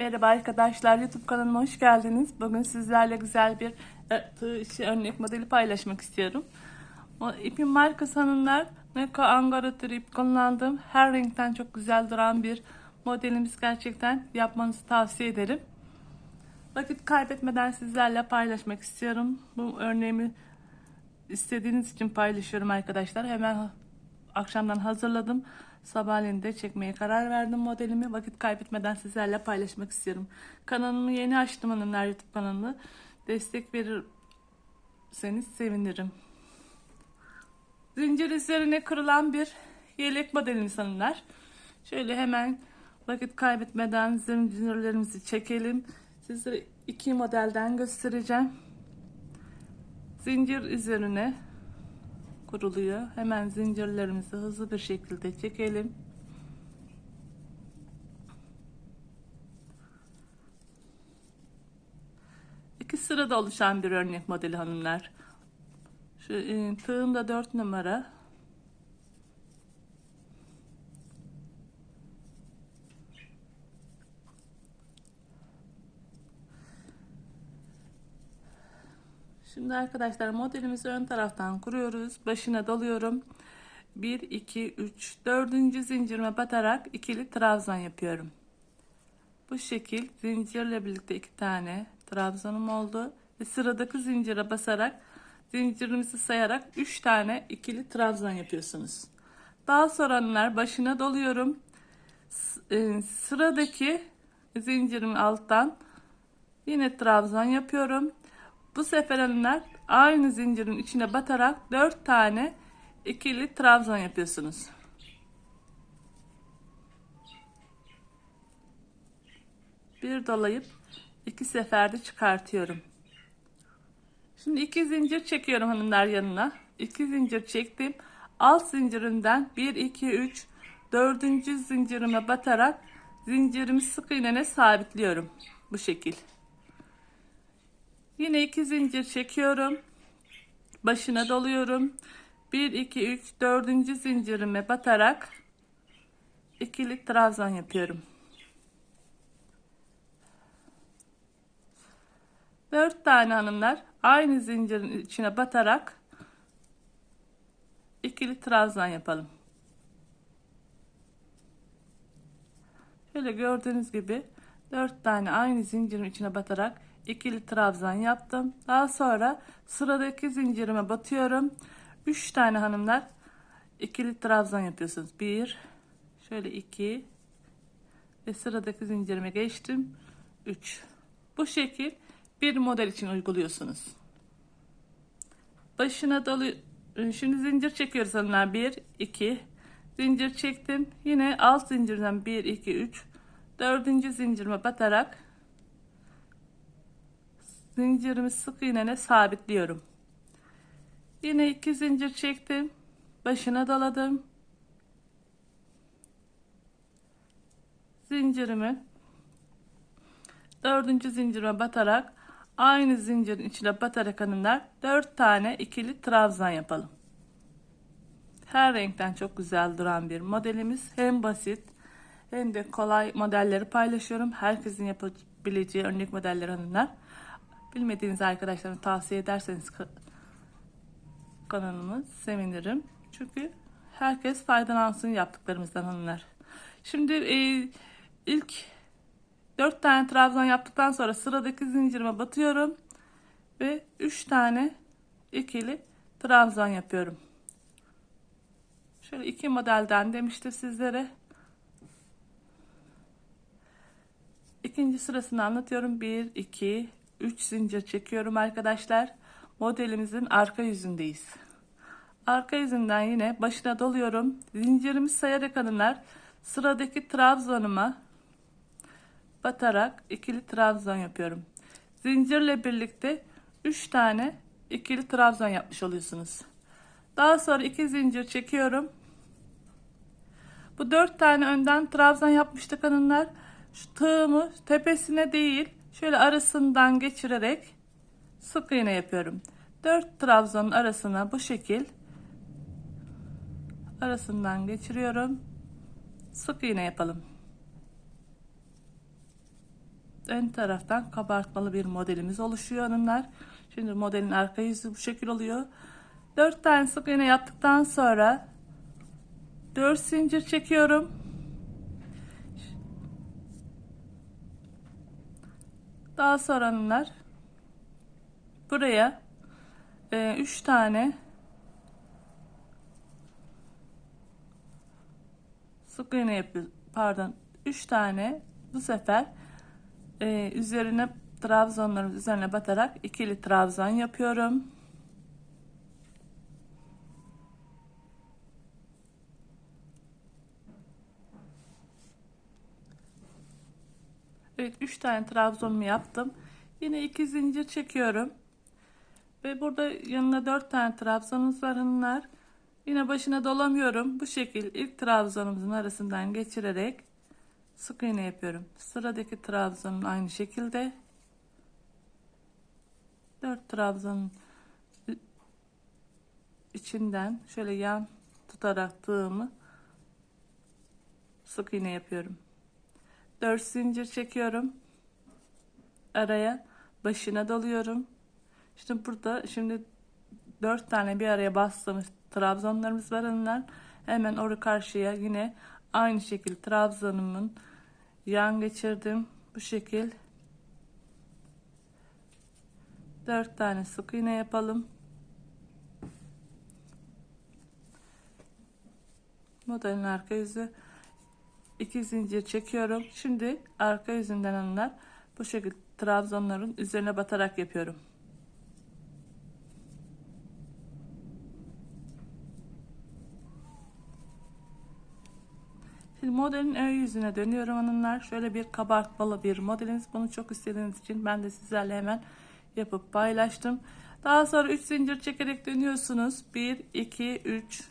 Merhaba arkadaşlar YouTube kanalıma hoş geldiniz. Bugün sizlerle güzel bir e, tığ işi örnek modeli paylaşmak istiyorum. O ipin markası hanımlar Neko Angara türü ip kullandım. Her renkten çok güzel duran bir modelimiz gerçekten yapmanızı tavsiye ederim. Vakit kaybetmeden sizlerle paylaşmak istiyorum. Bu örneğimi istediğiniz için paylaşıyorum arkadaşlar. Hemen akşamdan hazırladım. Sabahleyin de çekmeye karar verdim modelimi. Vakit kaybetmeden sizlerle paylaşmak istiyorum. Kanalımı yeni açtım hanımlar YouTube kanalını. Destek verirseniz sevinirim. Zincir üzerine kırılan bir yelek modelimiz hanımlar. Şöyle hemen vakit kaybetmeden zincirlerimizi çekelim. Sizlere iki modelden göstereceğim. Zincir üzerine kuruluyor. Hemen zincirlerimizi hızlı bir şekilde çekelim. İki sırada oluşan bir örnek modeli hanımlar. Şu e, tığımda 4 numara. Şimdi arkadaşlar modelimizi ön taraftan kuruyoruz. Başına doluyorum. 1, 2, 3, 4. zincirime batarak ikili trabzan yapıyorum. Bu şekil zincirle birlikte iki tane trabzanım oldu. Ve sıradaki zincire basarak zincirimizi sayarak 3 tane ikili trabzan yapıyorsunuz. Daha sonralar başına doluyorum. E, sıradaki zincirimin alttan yine trabzan yapıyorum. Bu sefer hanımlar aynı zincirin içine batarak 4 tane ikili trabzan yapıyorsunuz. Bir dolayıp iki seferde çıkartıyorum. Şimdi iki zincir çekiyorum hanımlar yanına. İki zincir çektim. Alt zincirinden 1 2 3 dördüncü zincirime batarak zincirimi sık iğnene sabitliyorum. Bu şekil. Yine iki zincir çekiyorum. Başına doluyorum. 1 2 3 4. zincirime batarak ikili trabzan yapıyorum. 4 tane hanımlar aynı zincirin içine batarak ikili trabzan yapalım. Şöyle gördüğünüz gibi 4 tane aynı zincirin içine batarak ikili trabzan yaptım. Daha sonra sıradaki zincirime batıyorum. 3 tane hanımlar ikili trabzan yapıyorsunuz. 1 şöyle 2 ve sıradaki zincirime geçtim. 3. Bu şekil bir model için uyguluyorsunuz. Başına dolu şimdi zincir çekiyoruz hanımlar. 1 2 zincir çektim. Yine alt zincirden 1 2 3 dördüncü zincirime batarak zincirimi sık iğnene sabitliyorum. Yine iki zincir çektim. Başına doladım. Zincirimi dördüncü zincirime batarak aynı zincirin içine batarak hanımlar dört tane ikili trabzan yapalım. Her renkten çok güzel duran bir modelimiz. Hem basit hem de kolay modelleri paylaşıyorum. Herkesin yapabileceği örnek modeller hanımlar. Bilmediğiniz arkadaşlarına tavsiye ederseniz kanalımı sevinirim. Çünkü herkes faydalansın yaptıklarımızdan hanımlar. Şimdi e, ilk 4 tane trabzan yaptıktan sonra sıradaki zincirime batıyorum. Ve 3 tane ikili trabzan yapıyorum. Şöyle iki modelden demişti sizlere. İkinci sırasını anlatıyorum. 1, 2, 3 zincir çekiyorum arkadaşlar. Modelimizin arka yüzündeyiz. Arka yüzünden yine başına doluyorum. Zincirimi sayarak hanımlar sıradaki trabzanıma batarak ikili trabzan yapıyorum. Zincirle birlikte 3 tane ikili trabzan yapmış oluyorsunuz. Daha sonra iki zincir çekiyorum. Bu 4 tane önden trabzan yapmıştık hanımlar. Şu tığımı tepesine değil şöyle arasından geçirerek sık iğne yapıyorum. 4 trabzanın arasına bu şekil arasından geçiriyorum. Sık iğne yapalım. ön taraftan kabartmalı bir modelimiz oluşuyor hanımlar. Şimdi modelin arka yüzü bu şekil oluyor. 4 tane sık iğne yaptıktan sonra 4 zincir çekiyorum. Daha sonra hanımlar buraya 3 tane sık iğne yapıyoruz. Pardon 3 tane bu sefer e, üzerine trabzonların üzerine batarak ikili trabzan yapıyorum. Evet 3 tane trabzonumu yaptım. Yine 2 zincir çekiyorum. Ve burada yanına 4 tane trabzonumuz var. Yine başına dolamıyorum. Bu şekil ilk trabzanımızın arasından geçirerek sık iğne yapıyorum. Sıradaki trabzanın aynı şekilde 4 trabzanın içinden şöyle yan tutarak tığımı sık iğne yapıyorum. 4 zincir çekiyorum. Araya başına doluyorum. İşte burada şimdi 4 tane bir araya bastığımız trabzanlarımız var hanımlar. Hemen oraya karşıya yine aynı şekilde trabzanımın yan geçirdim. Bu şekil 4 tane sık iğne yapalım. Modelin arka yüzü 2 zincir çekiyorum. Şimdi arka yüzünden hanımlar bu şekilde trabzanların üzerine batarak yapıyorum. Şimdi modelin ön yüzüne dönüyorum hanımlar. Şöyle bir kabartmalı bir modelimiz. Bunu çok istediğiniz için ben de sizlerle hemen yapıp paylaştım. Daha sonra 3 zincir çekerek dönüyorsunuz. 1, 2, 3.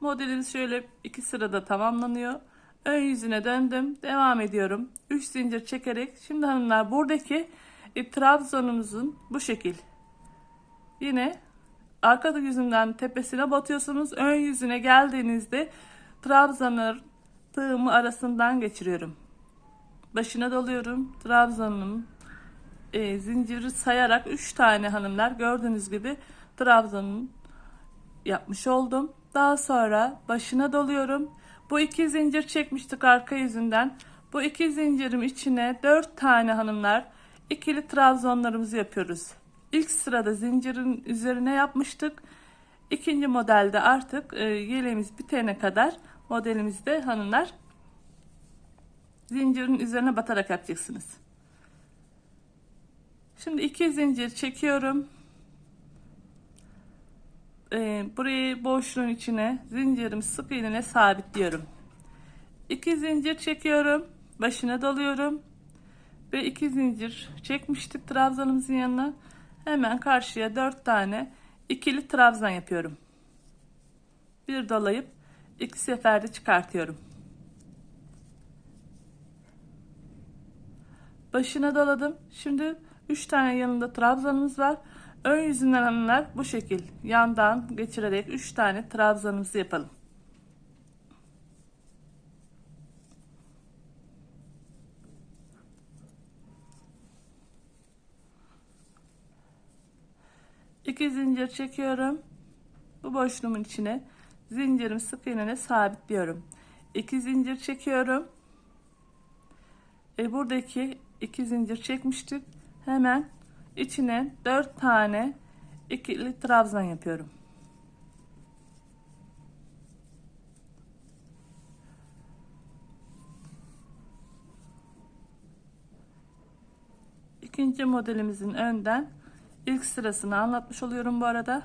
Modelimiz şöyle iki sırada tamamlanıyor. Ön yüzüne döndüm. Devam ediyorum. 3 zincir çekerek. Şimdi hanımlar buradaki e, trabzanımızın bu şekil. Yine arka yüzünden tepesine batıyorsunuz. Ön yüzüne geldiğinizde trabzanın tığımı arasından geçiriyorum. Başına doluyorum. Trabzanım e, zinciri sayarak 3 tane hanımlar gördüğünüz gibi trabzanın yapmış oldum. Daha sonra başına doluyorum. Bu iki zincir çekmiştik arka yüzünden. Bu iki zincirim içine 4 tane hanımlar ikili trabzonlarımızı yapıyoruz. İlk sırada zincirin üzerine yapmıştık. İkinci modelde artık e, yeleğimiz bitene kadar modelimizde hanımlar zincirin üzerine batarak yapacaksınız. Şimdi iki zincir çekiyorum. Ee, burayı boşluğun içine zincirimi sık iğnene sabitliyorum. İki zincir çekiyorum. Başına doluyorum. Ve iki zincir çekmiştik trabzanımızın yanına. Hemen karşıya dört tane ikili trabzan yapıyorum. Bir dolayıp iki seferde çıkartıyorum. Başına doladım. Şimdi 3 tane yanında trabzanımız var. Ön yüzünden hanımlar bu şekil yandan geçirerek 3 tane trabzanımızı yapalım. İki zincir çekiyorum. Bu boşluğumun içine zincirimi sık iğnene sabitliyorum. İki zincir çekiyorum. E buradaki iki zincir çekmiştik. Hemen içine dört tane ikili trabzan yapıyorum. İkinci modelimizin önden ilk sırasını anlatmış oluyorum bu arada.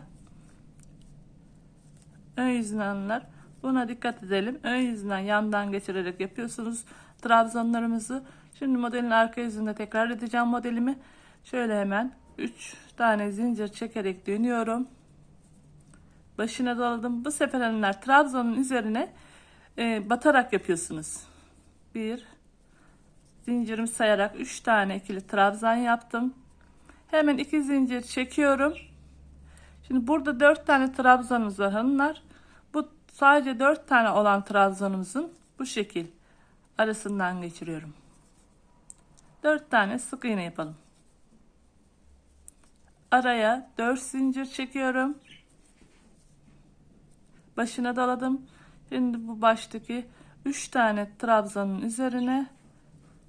Ön yüzünü anlar. Buna dikkat edelim. Ön yüzünden yandan geçirerek yapıyorsunuz trabzanlarımızı. Şimdi modelin arka yüzünde tekrar edeceğim modelimi. Şöyle hemen 3 tane zincir çekerek dönüyorum. Başına doladım. Bu sefer hanımlar trabzanın üzerine e, batarak yapıyorsunuz. 1 zincirimi sayarak 3 tane ikili trabzan yaptım. Hemen 2 zincir çekiyorum. Şimdi burada 4 tane trabzanımız var hanımlar. Bu sadece 4 tane olan trabzanımızın bu şekil arasından geçiriyorum. 4 tane sık iğne yapalım. Araya 4 zincir çekiyorum. Başına doladım. Şimdi bu baştaki 3 tane trabzanın üzerine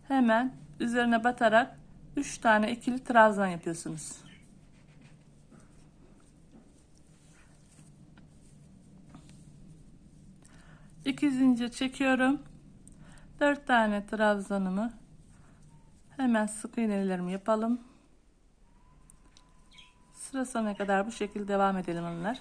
hemen üzerine batarak 3 tane ikili trabzan yapıyorsunuz. İki zincir çekiyorum. 4 tane trabzanımı hemen sık iğnelerimi yapalım. Sıra sonuna kadar bu şekilde devam edelim onlar.